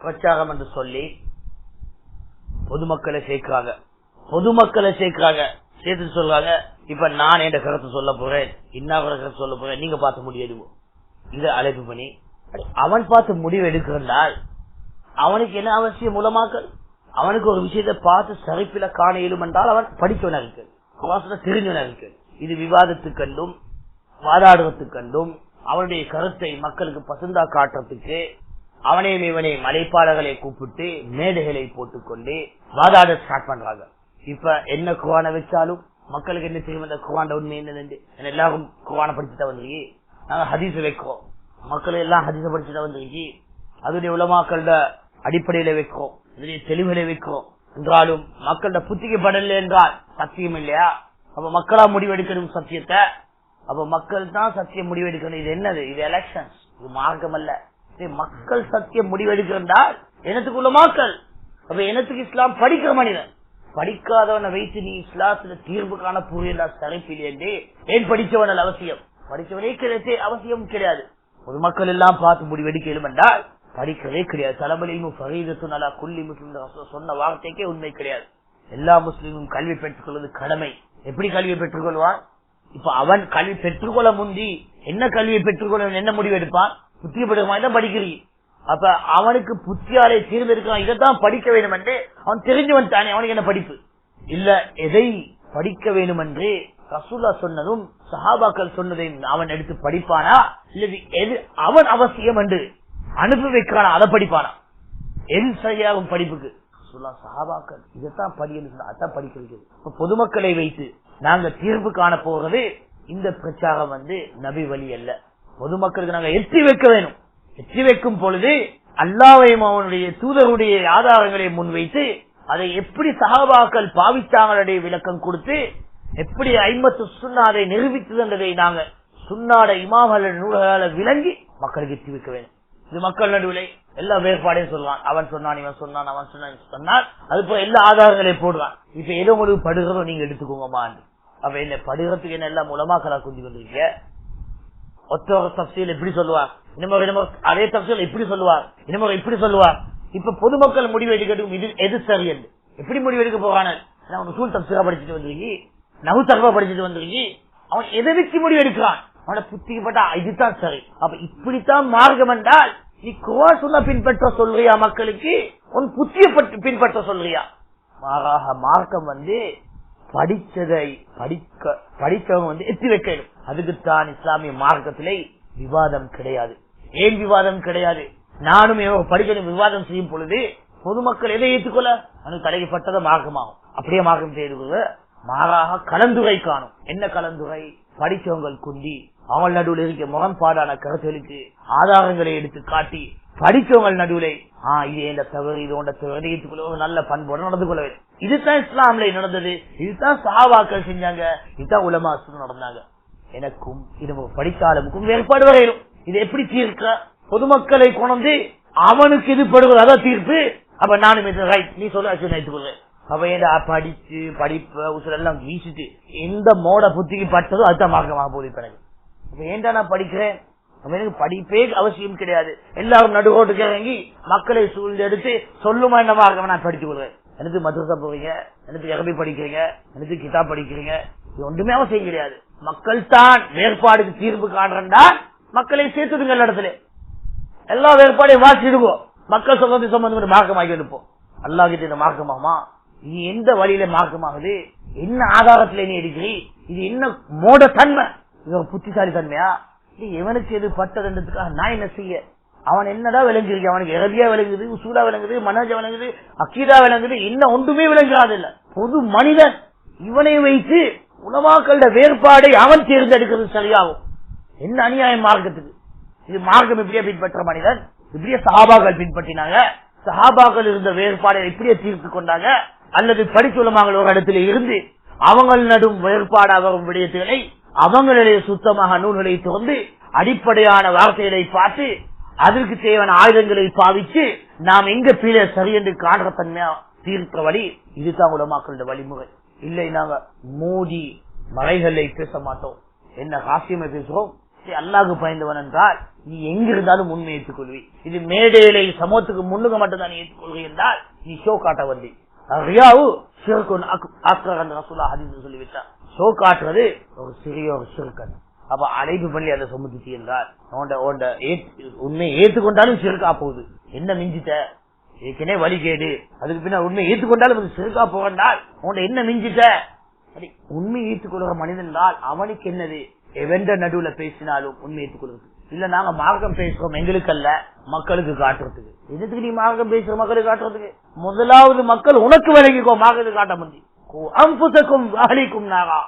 பிரச்சாரம் என்று சொல்லி பொதுமக்களை சேர்க்கிறாங்க. பொதுமக்களை சேர்க்கிறாங்க. சேர்த்து சொல்றாங்க இப்ப நான் என்ற கருத்து சொல்ல போறேன். இன்னொரு கருத்து சொல்ல போறேன். நீங்க பார்த்து முடியாது இது அழைப்பு பண்ணி அவன் பார்த்து முடிவு எடுக்கிறால் அவனுக்கு என்ன அவசியம் மூலமாக்கல்? அவனுக்கு ஒரு விஷயத்தை பார்த்து சரிப்பில காண இயலும் என்றால் அவன் படிக்கவனா இருக்கு வாசனை தெரிஞ்சவனா இருக்கு இது விவாதத்துக்கண்டும் கண்டும் கண்டும் அவனுடைய கருத்தை மக்களுக்கு பசந்தா காட்டுறதுக்கு அவனையும் இவனை மலைப்பாளர்களை கூப்பிட்டு மேடைகளை போட்டுக்கொண்டு வாதாட ஸ்டார்ட் பண்றாங்க. இப்ப என்ன குவான வச்சாலும் மக்களுக்கு என்ன தெரியும் இந்த குவாண்ட உண்மை என்னது எல்லாரும் குவான படிச்சுட்டா வந்துருக்கி. நாங்க ஹதீஸ் வைக்கிறோம். மக்கள் எல்லாம் ஹதீஸ படிச்சுட்டா வந்துருக்கி. அதனுடைய உலமாக்களோட அடிப்படையில வைக்கிறோம். இதனுடைய தெளிவுகளை வைக்கிறோம். என்றாலும் மக்களோட புத்திக்கு படல என்றால் சத்தியம் இல்லையா? அப்ப மக்களா முடிவெடுக்கணும் சத்தியத்தை? அப்ப மக்கள் தான் சத்தியம் முடிவெடுக்கணும். இது என்னது? இது எலெக்ஷன் இது மார்க்கம் அல்ல. மக்கள் சத்தியம் எனத்துக்கு எனத்துக்குள்ள மக்கள். அப்ப எனத்துக்கு இஸ்லாம் படிக்கிற மனிதன். படிக்காதவனை வைத்து நீ இஸ்லாத்துல தீர்வு காண புரியல என்றே ஏன் படிச்சவனல் அவசியம். படித்தவனே கிடையாது அவசியம் கிடையாது. பொதுமக்கள் எல்லாம் பார்த்து முடிவெடுக்க என்றால் படிக்கவே கிடையாது. தலைமலையும் ஃபரீதத்து குல்லி முஸ்லிம் சொன்ன வார்த்தைக்கே உண்மை கிடையாது. எல்லா முஸ்லீமும் கல்வி பெற்றுக்கொள்வது கடமை. எப்படி கல்வியை பெற்றுக்கொள்வான் இப்ப அவன் கல்வி பெற்றுக்கொள்ள முந்தி என்ன கல்வியை பெற்றுக்கொள்ள என்ன முடிவு எடுப்பான்? புத்திய மாதிரி தான் படிக்கிறீ. அப்ப அவனுக்கு புத்தியாலே தீர்ந்திருக்கான் இதைத்தான் படிக்க வேண்டும் என்று அவன் தெரிஞ்சவன் தானே அவனுக்கு என்ன படிப்பு? இல்ல எதை படிக்க வேண்டும் என்று ரசூல்லா சொன்னதும் சஹாபாக்கள் சொன்னதையும் அவன் எடுத்து படிப்பானா? இல்லது எது அவன் அவசியம் என்று அனுப்பி வைக்கிறானா? அதை படிப்பானா? எது சரியாகும் படிப்புக்கு? ரசூல்லா சஹாபாக்கள் இதைத்தான் படிக்கணும் அதான் படிக்க வைக்கிறது. இப்ப பொதுமக்களை வைத்து நாங்க தீர்ப்பு காண போறது இந்த பிரச்சாரம் வந்து நபி வழி அல்ல. பொதுமக்களுக்கு நாங்க எத்தி வைக்க வேணும். எத்தி வைக்கும் பொழுது அல்லாவையும் அவனுடைய தூதருடைய ஆதாரங்களை முன்வைத்து அதை எப்படி சஹாபாக்கள் பாவித்தாங்களுடைய விளக்கம் கொடுத்து எப்படி ஐம்பத்து சுண்ணாதை நிரூபித்தது என்றதை நாங்க சுண்ணாட இமாமல நூல்களால விளங்கி மக்களுக்கு எத்தி வைக்க வேணும். இது மக்கள் நடுவில் எல்லா வேறுபாடையும் சொல்லுவான் அவன் சொன்னான் இவன் சொன்னான் அவன் சொன்னான் சொன்னான். அது போல எல்லா ஆதாரங்களையும் போடுவான். இப்ப ஏதோ உங்களுக்கு படுகிறதோ நீங்க எடுத்துக்கோங்கம்மா. அப்ப என்ன படுகிறதுக்கு என்ன எல்லாம் கலா குந்தி கொண்டிருக்கீங்க ஒத்தோர ஒரு தப்சீல் எப்படி சொல்லுவார். இன்னமும் இன்னமும் அதே தப்சீல் இப்படி சொல்லுவார். இன்னமும் இப்படி சொல்லுவார். இப்ப பொதுமக்கள் முடிவு எடுக்கட்டும். இது எது சரி என்று. எப்படி முடிவு எடுக்க போறான? அவன் சூழ் தப்சீரா படிச்சுட்டு வந்துருக்கி நவு தர்பா படிச்சுட்டு வந்துருக்கி அவன் எதை வச்சு முடிவு எடுக்கிறான்? அவனை புத்திக்கப்பட்டா இதுதான் சரி. அப்ப இப்படித்தான் மார்க்கம் என்றால் நீ குவா சொன்ன பின்பற்ற சொல்றியா மக்களுக்கு? உன் புத்திய பின்பற்ற சொல்றியா? மாறாக மார்க்கம் வந்து படித்ததை படிக்க படித்தவங்க வந்து எத்தி வைக்கணும். அதுக்குத்தான் இஸ்லாமிய மார்க்கத்திலே விவாதம் கிடையாது. ஏன் விவாதம் கிடையாது? நானும் படிக்கணும் விவாதம் செய்யும் பொழுது பொதுமக்கள் எதை ஏற்றுக்கொள்ள? அது தலைப்பட்டதை மார்க்கமாகும். அப்படியே மார்க்கம் செய்து கொள்ள மாறாக கலந்துரை காணும். என்ன கலந்துரை? படித்தவங்கள் குண்டி அவள் நடுவில் இருக்க முரண்பாடான கருத்துகளுக்கு ஆதாரங்களை எடுத்து காட்டி படிச்சவங்க நடுவிலே ஆஹ் இது எந்த தவறு இது உண்ட தவறு. நல்ல பண்போட நடந்து கொள்ள வேண்டும். இதுதான் இஸ்லாம்ல நடந்தது. இதுதான் சாவாக்கள் செஞ்சாங்க. இதுதான் உலமா நடந்தாங்க. எனக்கும் இது படித்தாலுக்கும் வேறுபாடு வரையிலும். இது எப்படி தீர்க்க? பொதுமக்களை கொண்டு அவனுக்கு இது படுவது அதான் தீர்ப்பு. அப்ப நானும் ரைட் நீ சொல்ல ஏற்றுக்கொள்றேன் அவன் படிச்சு படிப்ப உசுர எல்லாம் வீசிட்டு எந்த மோட புத்திக்கு பட்டதோ அதுதான் மார்க்கமாக போகுது இப்ப எனக்கு. ஏன்டா நான் படிக்கிறேன்? எனக்கு படிப்பே அவசியம் கிடையாது. எல்லாரும் நடுகோட்டுக்கு இறங்கி மக்களை சூழ்ந்து எடுத்து சொல்லுமா என்ன நான் படித்துக் கொள்வேன். எனக்கு மதுரசா போவீங்க? எனக்கு இறபி படிக்கிறீங்க? எனக்கு கிதாப் படிக்கிறீங்க? இது ஒன்றுமே அவசியம் கிடையாது. மக்கள் தான் வேறுபாடுக்கு தீர்ப்பு காண்றா மக்களை சேர்த்துடுங்க இடத்துல எல்லா வேறுபாடையும் வாசிடுவோம். மக்கள் சொல்றது சம்பந்தம் மார்க்கமாகி எடுப்போம். அல்லாஹிட்ட இந்த மார்க்கமாமா நீ எந்த வழியில மார்க்கமாகுது? என்ன ஆதாரத்துல நீ எடுக்கிறீ? இது என்ன மோட தன்மை இது ஒரு புத்திசாலி தன்மையா இவனுக்கு எவனுக்கு எது பட்டதுன்றதுக்காக நான் என்ன செய்ய? அவன் என்னடா விளங்கிருக்கு அவனுக்கு இரபியா விளங்குது உசூலா விளங்குது மனோஜா விளங்குது அக்கீதா விளங்குது என்ன ஒன்றுமே விளங்காது இல்ல. பொது மனிதன் இவனை வைத்து உணவாக்களோட வேறுபாடை அவன் தேர்ந்தெடுக்கிறது சரியாகும். என்ன அநியாயம் மார்க்கத்துக்கு? இது மார்க்கம் இப்படியே பின்பற்ற மனிதன் இப்படியே சஹாபாக்கள் பின்பற்றினாங்க. சஹாபாக்கள் இருந்த வேறுபாடை இப்படியே தீர்த்து கொண்டாங்க. அல்லது படிச்சுள்ளமாங்கள் ஒரு இடத்துல இருந்து அவங்கள் நடும் வேறுபாடாக விடயத்துகளை அவங்களுடைய சுத்தமாக நூல்களை திறந்து அடிப்படையான வார்த்தைகளை பார்த்து அதற்கு தேவையான ஆயுதங்களை பாவிச்சு நாம் எங்க பீழ சரி என்று காண்ற தன்மையா தீர்க்க வழி இதுதான் உலமாக்களோட வழிமுறை. இல்லை நாங்க மூடி மலைகளை பேச மாட்டோம். என்ன காசியமை பேசுறோம்? சரி, பயந்தவன் என்றால் நீ எங்க இருந்தாலும் உண்மை ஏற்றுக்கொள்வி இது மேடையிலே சமூகத்துக்கு முன்னுக்கு மட்டும்தான் நீ ஏற்றுக்கொள்கை என்றால் நீ ஷோ காட்ட வந்தி. ரியாவு சிறுக்கு சொல்லிவிட்டார். ஷோ காட்டுறது ஒரு சிறிய ஒரு சுருக்கன். அப்ப அழைப்பு பண்ணி அதை சுமத்துச்சு என்றால் உண்மை ஏத்துக்கொண்டாலும் உண்மையை சிறுக்கா போகுது. என்ன மிஞ்சிட்ட? ஏற்கனவே வழி கேடு. அதுக்கு பின்ன உண்மை ஏத்துக்கொண்டாலும் அது சிறுக்கா போகண்டால் உன்ட என்ன மிஞ்சிட்ட? உண்மை ஏற்றுக்கொள்கிற மனிதன் தான் அவனுக்கு என்னது? எவெண்ட நடுவுல பேசினாலும் உண்மை ஏற்றுக்கொள்வது இல்ல நாங்க மார்க்கம் பேசுறோம் எங்களுக்கு அல்ல மக்களுக்கு காட்டுறதுக்கு. எதுக்கு நீ மார்க்கம் பேசுற மக்களுக்கு காட்டுறதுக்கு? முதலாவது மக்கள் உனக்கு விலகிக்கோ மார்க்கத்துக்கு காட்ட முடியும் அம்புசக்கும் அகலிக்கும் நாகா.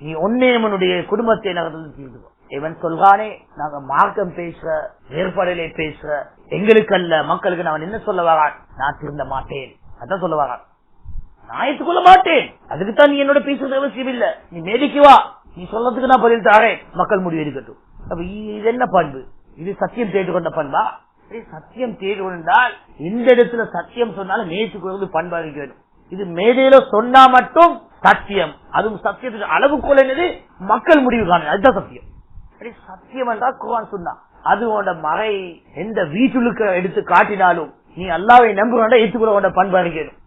நீ ஒன்னேமனுடைய குடும்பத்தை நகர்ந்து தீர்ந்துக்கோ இவன் சொல்றானே நாங்க மார்க்கம் பேசுற ஏற்பாடுகளை பேசுற எங்களுக்கு அல்ல மக்களுக்கு நான் என்ன சொல்ல வரான்? நான் திருந்த மாட்டேன். அதான் சொல்ல வரான். நான் ஏற்றுக்கொள்ள மாட்டேன். அதுக்குத்தான் நீ என்னோட பேசுறது அவசியம் இல்ல. நீ மேடிக்கு வா. நீ சொல்றதுக்கு நான் பதில் தாரேன். மக்கள் முடிவு எடுக்கட்டும். அப்ப இது என்ன பண்பு? இது சத்தியம் தேடி கொண்ட பண்பா சத்தியம் தேடி கொண்டால் எந்த இடத்துல சத்தியம் சொன்னாலும் நேற்றுக்கொள்வது பண்பா இருக்க வேண்டும் இது மேடையில சொன்னா மட்டும் சத்தியம். அதுவும் சத்தியத்துக்கு அளவுகோல் என்னது? மக்கள் முடிவு காணும் அதுதான் சத்தியம். சரி, சத்தியம் என்றால் குரான் சொன்னா. அது உன்னோட மறை எந்த வீட்டுக்கு எடுத்து காட்டினாலும் நீ அல்லாவை நம்புறோட ஏற்றுக்கொள்ள உன்னோட பண்பு இருக்கணும்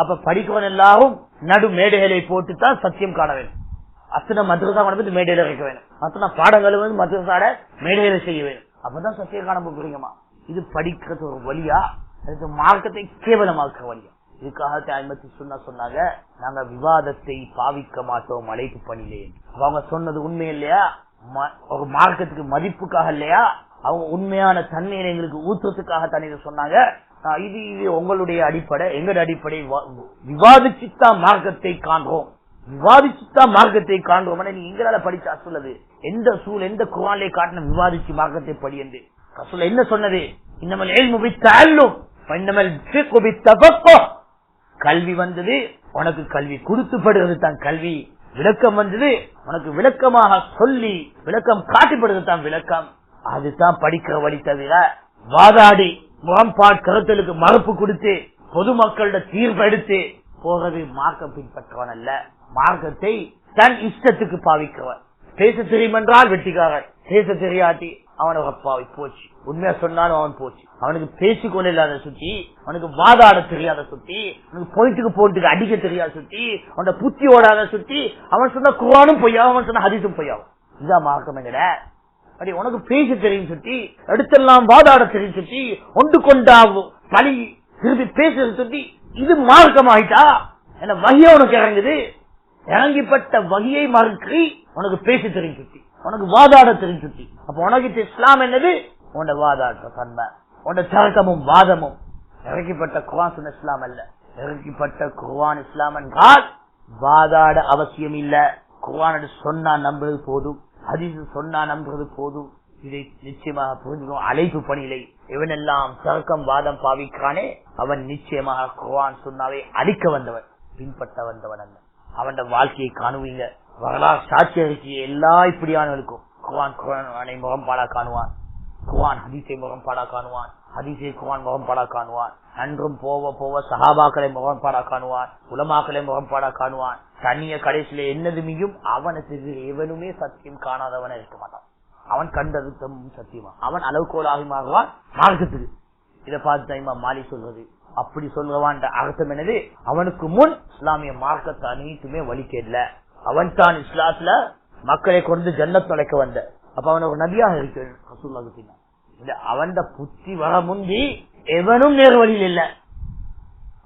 அப்ப படிக்கவன் எல்லாரும் நடு மேடைகளை போட்டு தான் சத்தியம் காண வேண்டும். அத்தனை மதுரசா வந்து மேடையில வைக்க வேணும் அத்தனை பாடங்கள் வந்து மதுரசாட மேடையில செய்ய வேணும் அப்பதான் சத்தியம் காண போகிறீங்கம்மா இது படிக்கிறது ஒரு வழியா அதுக்கு மார்க்கத்தை கேவலமாக்க வழியா. இதுக்காக ஐம்பத்தி சொன்னா சொன்னாங்க நாங்க விவாதத்தை பாவிக்க மாட்டோம் அழைப்பு பணிலே அவங்க சொன்னது உண்மை இல்லையா? ம- ஒரு மார்க்கத்துக்கு மதிப்புக்காக இல்லையா? அவங்க உண்மையான தண்ணீரை எங்களுக்கு ஊத்துறதுக்காக தண்ணீர் சொன்னாங்க. இது இது உங்களுடைய அடிப்படை எங்களுடைய அடிப்படை. விவாதிச்சுத்தான் மார்க்கத்தை காண்றோம். விவாதிச்சுத்தான் மார்க்கத்தை காண்றோம். நீ எங்களால படிச்சா சொல்லுது எந்த சூழ் எந்த குரானை காட்டின விவாதிச்சு மார்க்கத்தை படி என்று? ரசூல் என்ன சொன்னது? இன்னமல் ஏழ்மு வித்தாலும் இன்னமல் ஃபிக்ஹு கல்வி வந்தது உனக்கு கல்வி கொடுத்துப்படுகிறது தான் கல்வி. விளக்கம் வந்தது உனக்கு விளக்கமாக சொல்லி விளக்கம் காட்டப்படுகிறது தான் விளக்கம். அதுதான் படிக்கிற வழி தவிர வாதாடி முகம்பாட் கருத்தலுக்கு மறுப்பு கொடுத்து பொதுமக்களோட தீர்ப்பெடுத்து போகிறது மார்க்கம் பின்பற்றவன் அல்ல. மார்க்கத்தை தன் இஷ்டத்துக்கு பாவிக்கிறவன். பேச தெரியும் என்றால் வெட்டிக்காரன். பேச தெரியாட்டி அவனுக்கு அப்பாவை போச்சு. உண்மையா சொன்னாலும் அவன் போச்சு. அவனுக்கு பேசிக்கொள்ள இல்லாத சுத்தி அவனுக்கு வாதாட தெரியாத சுத்தி அவனுக்கு பொயிட்டுக்கு போட்டுக்கு அடிக்க தெரியாத சுத்தி அவனோட புத்தி ஓடாத சுத்தி அவன் சொன்ன குரானும் பொய்யாவும் அவன் சொன்ன ஹதீஸும் பொய்யாவும் இதான் மார்க்கம் எங்கட அப்படி உனக்கு பேச தெரியும் சுத்தி அடுத்தெல்லாம் வாதாட தெரியும் சுத்தி ஒன்று கொண்டா பழி திருப்பி பேசுறது சுத்தி இது மார்க்கமாயிட்டா? என்ன வகையை உனக்கு இறங்குது? இறங்கிப்பட்ட வகையை மறுக்கி உனக்கு பேச தெரியும் சுத்தி. உனக்கு வாதாட தெரியும் சுத்தி அப்ப உனக்கு இஸ்லாம் என்னது? உன்னோட வாதாட்ட தன்மை. உன்னோட தர்க்கமும் வாதமும். இறக்கிப்பட்ட குவான் சொன்ன இஸ்லாம் அல்ல. இறக்கிப்பட்ட குவான் இஸ்லாம் என்றால் வாதாட அவசியம் இல்ல. குர்ஆன் சொன்னா நம்புறது போதும். ஹதீஸ் சொன்னா நம்புறது போதும். இதை நிச்சயமாக புரிஞ்சுக்கணும். அழைப்பு பணியிலை இவனெல்லாம் தர்க்கம் வாதம் பாவிக்கிறானே. அவன் நிச்சயமாக குவான் சொன்னாவே அழிக்க வந்தவன். பின்பற்ற வந்தவன் அல்ல. அவன் வாழ்க்கையை காணுவீங்க. வரலாறு சாட்சி அறிக்கையை எல்லா இப்படியானவர்களுக்கும் குவான் குரானை முகம் பாடா காணுவான். குவான் ஹதீசை முகம் பாடா காணுவான். ஹதீசை குவான் முகம் பாடா காணுவான். அன்றும் போவ போவ சஹாபாக்களை முகம்பாடா காணுவான். உலமாக்களை முகம்பாடா காணுவான். தனிய கடைசியில என்னதுமையும் அவனுக்கு எவனுமே சத்தியம் காணாதவன இருக்க மாட்டான். அவன் கண்டது சத்தியமா? அவன் அளவுகோலாகமாகுவான் மார்க்கத்துக்கு. இதை பார்த்து தைமா மாலி சொல்றது. அப்படி சொல்றவான் அர்த்தம் என்னது? அவனுக்கு முன் இஸ்லாமிய மார்க்கத்தை அனைத்துமே வலிக்கல அவன் தான் இஸ்லாத்துல மக்களை கொண்டு ஜன்னத் நுழைக்க வந்த. அப்ப அவன் ஒரு நபியாக இருக்கு இந்த அவன் புத்தி வர முந்தி எவனும் நேர் வழியில் இல்ல.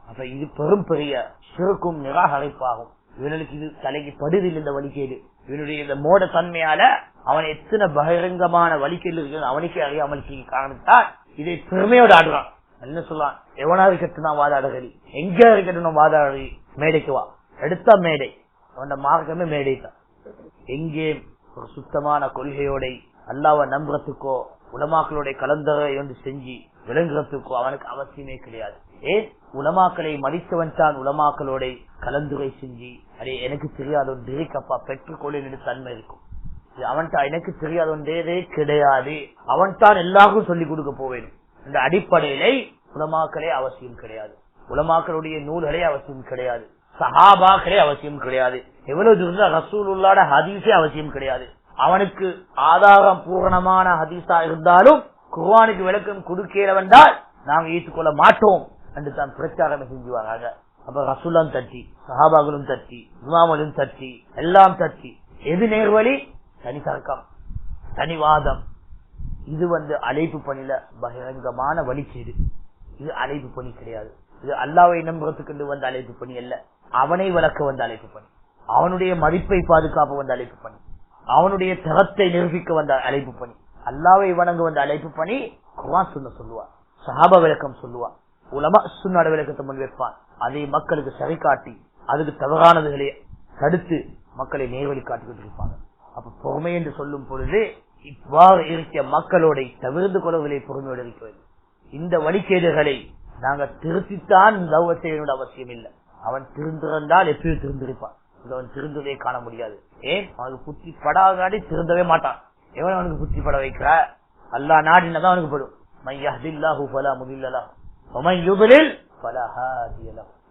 அப்ப இது பெரும் பெரிய சிறுக்கும் நிராகரிப்பாகும். இவனுக்கு இது தலைக்கு படுதில் இந்த வழிகேடு. இவனுடைய இந்த மோட தன்மையால அவன் எத்தனை பகிரங்கமான வழிகேடு இருக்கு அவனுக்கே அறியாமல் காரணத்தால் இதை பெருமையோட ஆடுறான். என்ன சொல்றான்? எவனா இருக்கட்டும் நான் வாதாடுகிறி? எங்க இருக்கட்டும் நான் வாதாடுறி? மேடைக்கு வா. எடுத்தா மேடை. அவன் மார்க்கமே மேடை தான் எங்கே ஒரு சுத்தமான கொள்கையோட அல்லாவை நம்புறதுக்கோ உலமாக்களுடைய கலந்தரை என்று செஞ்சு விளங்குறதுக்கோ அவனுக்கு அவசியமே கிடையாது. ஏன்? உலமாக்களை மதித்தவன் தான் உலமாக்களோட கலந்துரை செஞ்சு அதே எனக்கு தெரியாத ஒன்று இருக்கப்பா பெற்றுக்கொள்ள தன்மை இருக்கும். இது அவன்டா எனக்கு தெரியாத ஒன்றே கிடையாது. அவன் தான் எல்லாருக்கும் சொல்லிக் கொடுக்க போவேன். இந்த அடிப்படையிலே உலமாக்களே அவசியம் கிடையாது. உலமாக்களுடைய நூல்களே அவசியம் கிடையாது. சஹாபாக்களே அவசியம் கிடையாது. எவ்வளவு தூரம் ரசூலுல்லாட ஹதீஸே அவசியம் கிடையாது. அவனுக்கு ஆதாரம் பூரணமான ஹதீஸா இருந்தாலும் குர்வானுக்கு விளக்கம் கொடுக்கிறவன்றால் நாங்கள் நாங்க ஏற்றுக்கொள்ள மாட்டோம் என்று தான் பிரச்சாரம் செஞ்சு வராங்க. அப்ப ரசூலம் தட்டி சஹாபாக்களும் தட்டி இமாமலும் தட்டி எல்லாம் தட்டி. எது நேர்வழி தனி தர்க்கம் தனிவாதம் இது வந்து அழைப்பு பணியில பகிரங்கமான வழிச்சீடு இது அழைப்பு பணி கிடையாது. இது அல்லாவை நம்புறதுக்கு வந்த அழைப்பு பணி அல்ல. அவனை வளர்க்க வந்த அழைப்பு பணி அவனுடைய மதிப்பை பாதுகாப்பு வந்த அழைப்பு பணி அவனுடைய தரத்தை நிரூபிக்க வந்த அழைப்பு பணி அல்லாவை வணங்க வந்த அழைப்பு பணி குர்ஆன் சொன்ன சொல்லுவார் சஹாப விளக்கம் சொல்லுவார் உலமா சுன்னாட விளக்கத்தை முன் வைப்பான். அதை மக்களுக்கு சரி காட்டி அதுக்கு தவறானதுகளை தடுத்து மக்களை நேர்வழி காட்டிக்கிட்டு இருப்பாங்க அப்ப பொறுமை என்று சொல்லும் பொழுது இவ்வாறு இருக்க மக்களோட தவிர்த்து கொள்வதை பொறுமையோடு இருக்க வேண்டும். இந்த வழிகேடுகளை நாங்க திருத்தித்தான் லவ் செய்ய அவசியம் இல்லை அவன் திருந்திருந்தால் எப்பயும் திருந்திருப்பான்? அவன் திருந்தவே காண முடியாது. ஏன்? அவனுக்கு புத்தி படாதாடி திருந்தவே மாட்டான். எவன் அவனுக்கு புத்தி பட வைக்கிற? அல்லா நாடினதான் அவனுக்கு படும்.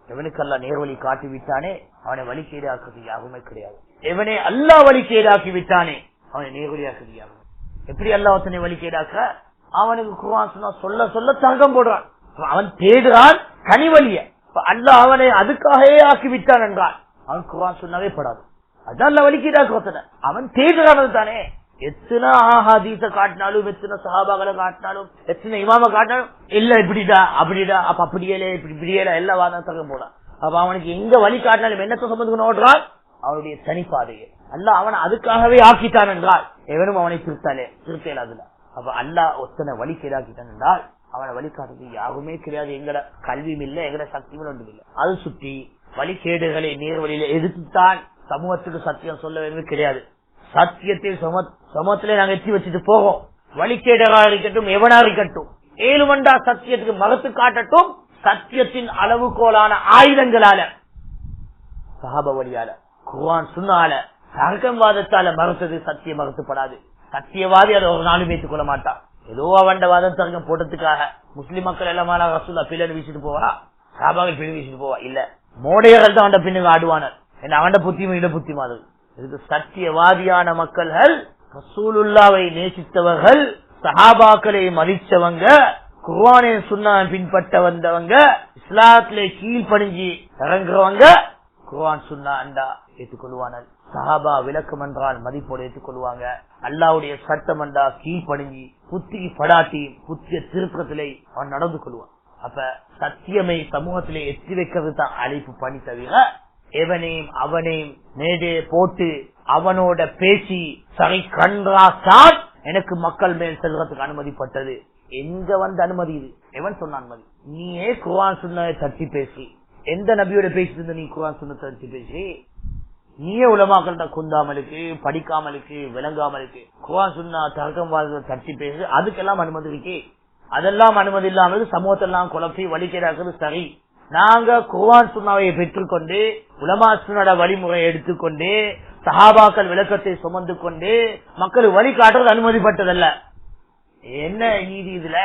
எவனுக்கு அல்ல நேர்வழி காட்டி விட்டானே அவனை வழி வழிகேடாக்குறது யாருமே கிடையாது. எவனே அல்லா வழிகேடாக்கி விட்டானே அவனை நேர்வழியாக்குது யாரும் எப்படி அல்லா வழி கேடாக்க அவனுக்கு குருவான் சொன்னா சொல்ல சொல்ல தங்கம் போடுறான். அவன் தேடுறான் கனிவழிய அல்லாஹ் அவனை அதுக்காகவே ஆக்கி விட்டான் என்றான் அவன் குரான் சொன்னாவே படாது. அதான் அல்லாஹ் வழிகேடாக்க அவன் தேடுறானது தானே. எத்தனை ஆஹாதீச காட்டினாலும் எத்தனை சஹாபாக்களை காட்டினாலும் எத்தனை இமாம காட்டினாலும் இல்ல இப்படிடா அப்படிடா அப்ப அப்படியே இப்படி இப்படியே எல்லாம் வாதம் தகம் போடான் அப்ப அவனுக்கு எங்க வழி காட்டினாலும் என்னத்தை சம்பந்தம் ஓடுறான்? அவனுடைய தனிப்பாதையை. அல்ல அவன் அதுக்காகவே ஆக்கிட்டான் என்றால் எவனும் அவனை திருத்தாலே திருத்தேல அதுல அப்ப அல்லாஹ் ஒத்தனை வழி கேடாக்கிட்டான் என்றால் அவனை வழிகாட்டுறது யாருமே கிடையாது எங்கட கல்வியும் இல்ல எங்கட சக்தியும் ஒன்றும் இல்லை. அது சுற்றி வழிகேடுகளை நேர்வழியில எதிர்த்துத்தான் சமூகத்துக்கு சத்தியம் சொல்ல வேண்டும் கிடையாது. சத்தியத்தை சம- சமூகத்திலே நாங்க எத்தி வச்சுட்டு போவோம். வழிகேடரா இருக்கட்டும் எவனா இருக்கட்டும். ஏழுமண்டா சத்தியத்துக்கு மகத்து காட்டட்டும் சத்தியத்தின் அளவுகோலான ஆயுதங்களால சகாப வழியால குவான் சுன்னால தர்க்கவாதத்தால மறுத்தது சத்தியம் மறுத்துப்படாது சத்தியவாதி அதை ஒரு நாளும் ஏற்றுக்கொள்ள மாட்டான். ஏதோ அவண்ட வாதம் தர்க்கம் போட்டதுக்காக முஸ்லிம் மக்கள் எல்லாம் ரசூல்லா பிள்ளை வீசிட்டு போவா? சாபாவில் பிள்ளை வீசிட்டு போவா? இல்ல. மோடையர்கள் தான் அவன் பின்னுக்கு ஆடுவானர். என்ன அவண்ட புத்தியும் இட புத்தி மாதிரி இதுக்கு சத்தியவாதியான மக்கள்கள் ரசூலுல்லாவை நேசித்தவர்கள் சஹாபாக்களை மதிச்சவங்க குர்வானை சுண்ணா பின்பற்ற வந்தவங்க இஸ்லாத்திலே கீழ்பணிஞ்சு இறங்குறவங்க குர்வான் சுண்ணா அண்டா ஏற்றுக்கொள்வானல் சஹாபா விளக்கம் என்றால் மதிப்போடு ஏற்றுக்கொள்வாங்க. அல்லாவுடைய சட்டம் என்றா கீழ்ப்படிஞ்சு புத்தி படாட்டி புத்திய திருப்பத்திலே அவன் நடந்து கொள்வான். அப்ப சத்தியமை சமூகத்திலே எத்தி வைக்கிறது தான் அழைப்பு பணி தவிர எவனையும் அவனையும் மேடே போட்டு அவனோட பேசி சரி கன்றாத்தான் எனக்கு மக்கள் மேல் செல்றதுக்கு அனுமதிப்பட்டது. எங்க வந்து அனுமதி இது? எவன் சொன்ன அனுமதி? நீயே குரான் சொன்ன தட்டி பேசி. எந்த நபியோட பேசிட்டு இருந்த நீ குரான் சொன்ன தட்டி பேசி? நீயே உலமாக்கள்கிட்ட குந்தாமலுக்கு படிக்காமலுக்கு விளங்காமலுக்கு குவா சொன்னா தர்க்கம் வாழ்ந்த தட்டி பேசு அதுக்கெல்லாம் அனுமதி இருக்கு. அதெல்லாம் அனுமதி இல்லாமல் சமூகத்தெல்லாம் குழப்பி வழிக்கிறார்கள் சரி. நாங்க குர்ஆன் சுண்ணாவை பெற்றுக்கொண்டு உலமா சுண்ணோட வழிமுறையை எடுத்துக்கொண்டு சஹாபாக்கள் விளக்கத்தை சுமந்து கொண்டு மக்கள் வழி காட்டுறது அனுமதிப்பட்டதல்ல. என்ன நீதி இதுல?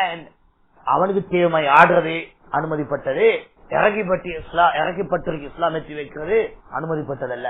அவனுக்கு தேவை ஆடுறது அனுமதிப்பட்டது. இறக்கிப்பட்டு இஸ்லாம் இறக்கிப்பட்டிருக்கு இஸ்லாம் எத்தி வைக்கிறது அனுமதிப்பட்டதல்ல.